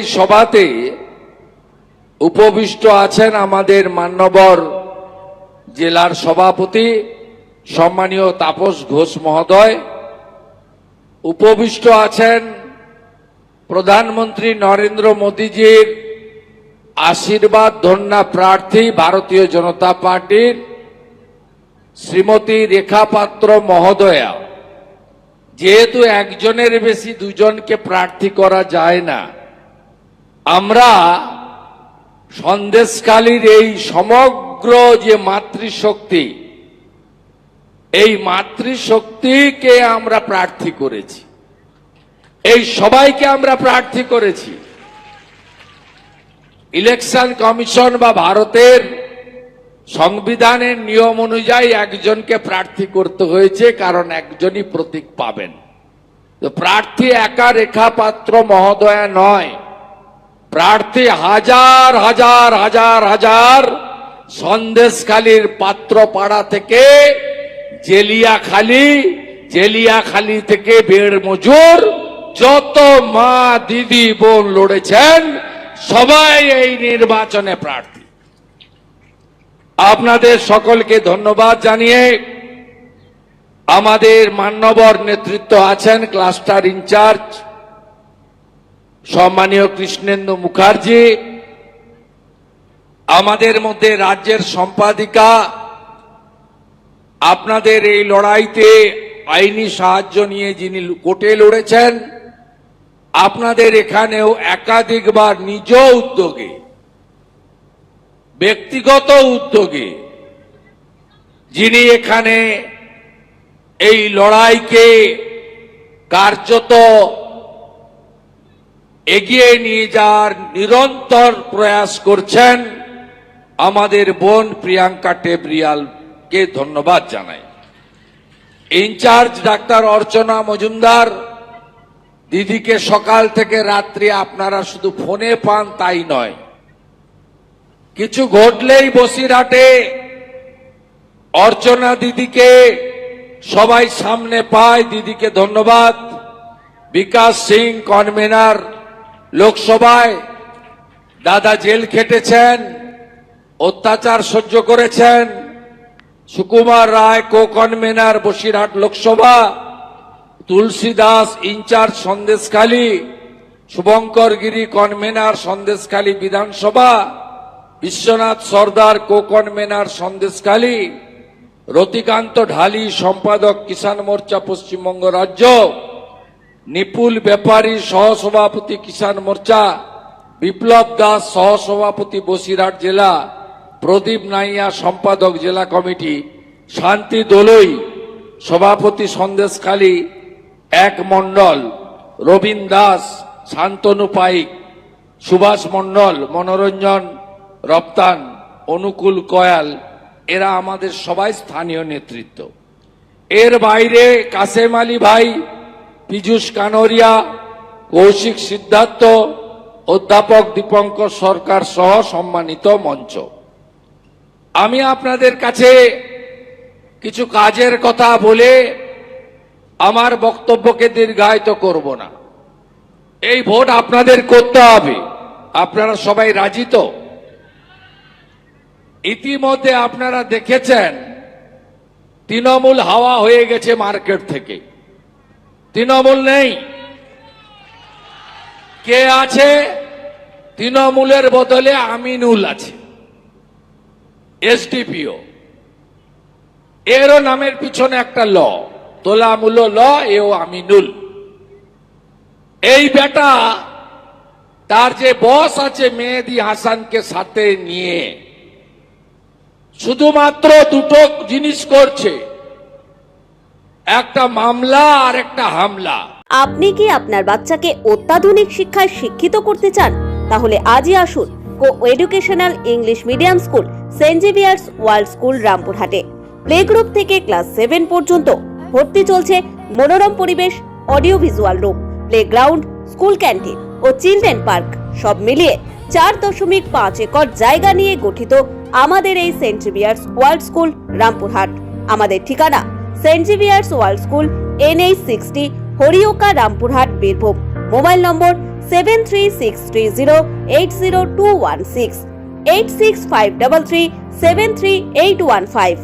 এই সভাতে উপবিষ্ট আছেন আমাদের মান্যবর জেলার সভাপতি সম্মানীয় তাপস ঘোষ মহোদয়। উপবিষ্ট আছেন প্রধানমন্ত্রী নরেন্দ্র মোদীজির আশীর্বাদ ধন্যা প্রার্থী ভারতীয় জনতা পার্টির শ্রীমতী রেখা পাত্র মহোদয়া। যেহেতু একজনের বেশি দুজনকে প্রার্থী করা যায় না আমরা সন্দেশকালীর এই সমগ্র যে মাতৃশক্তি, এই মাতৃশক্তিকে আমরা প্রার্থী করেছি। এই সবাইকে আমরা প্রার্থী করেছি। ইলেকশন কমিশন বা ভারতের সংবিধানের নিয়ম অনুযায়ী একজনকে প্রার্থী করতে হয়েছে, কারণ একজনই প্রতীক পাবেন। তো প্রার্থী একা রেখা পাত্র মহোদয়া নয়। প্রার্থী হাজার হাজার হাজার হাজার সন্দেশখালীর পাত্র পাড়া থেকে জেলিয়াখালী জেলিয়াখালী থেকে বেড় মজুর যত মা দিদি বোন লড়েছেন, সবাই এই নির্বাচনে প্রার্থী। আপনাদের সকলকে ধন্যবাদ জানিয়ে আমাদের মান্যবর নেতৃত্ব আছেন ক্লাস্টার ইনচার্জ সম্মানীয় কৃষ্ণেন্দু মুখার্জি, আমাদের মধ্যে রাজ্যের সম্পাদিকা, আপনাদের এই লড়াইতে আইনি সাহায্য নিয়ে যিনি কোর্টে লড়েছেন, আপনাদের এখানেও একাধিকবার নিজ উদ্যোগে, ব্যক্তিগত উদ্যোগে যিনি এখানে এই লড়াইকে কার্যত এগিয়ে নিয়ে যাওয়ার নিরন্তর প্রয়াস করছেন আমাদের বোন প্রিয়াঙ্কা টেবরিয়ালকে ধন্যবাদ জানাই। ইনচার্জ ডাক্তার অর্চনা মজুমদার, দিদিকে সকাল থেকে রাত্রি আপনারা শুধু ফোনে পান তাই নয়, কিছু ঘটলেই বসিরহাটে অর্চনা দিদিকে সবাই সামনে পায়। দিদিকে ধন্যবাদ। বিকাশ সিং, কনভেনার লোকসভায় দাদা জেল খেটেছেন, অত্যাচার সহ্য করেছেন, Sukumar Roy co convener Basirhat Lok Sabha Tulsi Das in charge Sandeshkhali, Subhankar Giri convener Sandeshkhali Vidhan Sabha, Biswanath Sardar co convener Sandeshkhali, Ratikanta Dhali সম্পাদক কিষাণ মোর্চা পশ্চিমবঙ্গ রাজ্য নিপুল ব্যাপারী সহসভাপতি কিষাণ মোর্চা, বিপ্লব দাস সহসভাপতি বসিরহাট জেলা, প্রদীপ নাইয়া সম্পাদক জেলা কমিটি, শান্তি দোলই সভাপতি সন্দেশখালী, এক মণ্ডল, রবীন দাস, শান্তনু পাইক, সুভাষ মণ্ডল, মনোরঞ্জন রপ্তান, অনুকূল কয়াল, এরা আমাদের সবাই স্থানীয় নেতৃত্ব। এর বাইরে কাসেম আলী ভাই পীযূষ কানোরিয়া, কৌশিক সিদ্ধার্থ, অধ্যাপক দীপঙ্কর সরকার সহ সম্মানিত মঞ্চ। আমি আপনাদের কাছে কিছু কাজের কথা বলে আমার বক্তব্যকে দীর্ঘায়িত করব না। এই ভোট আপনাদের করতে হবে। আপনারা সবাই রাজি তো? ইতিমধ্যে আপনারা দেখেছেন, তৃণমূল হাওয়া হয়ে গেছে মার্কেট থেকে। তৃণমূল নেই। কে আছে? তৃণমূলের বদলে আমিনুল আছে। এসডিপিও। এরও নামের পিছনে একটা ল। তোলামূল ল, এও আমিনুল। এই বেটা, তার যে বস আছে মেহেদি হাসানকে সাথে নিয়ে, শুধুমাত্র দুটো জিনিস করছে। একটা মামলা আর একটা হামলা। আপনি কি আপনার বাচ্চাকে অত্যাধুনিক শিক্ষায় শিক্ষিত করতে চান? তাহলে আজই আসুন co educational English medium school Saint Xavier's world school রামপুরহাটে। Play group থেকে ক্লাস সেভেন পর্যন্ত ভর্তি চলছে মনোরম পরিবেশ audio visual room play ground school canteen ও চিলড্রেন পার্ক সব মিলিয়ে চার দশমিক পাঁচ একর জায়গা নিয়ে গঠিত আমাদের এই Saint Xavier's world school Rampurhat. আমাদের ঠিকানা Saint Xavier's world school NH sixty Harioka Rampurhat Birbhum mobile নম্বর seven three six three zero eight zero two one six eight six five double three seven three eight one five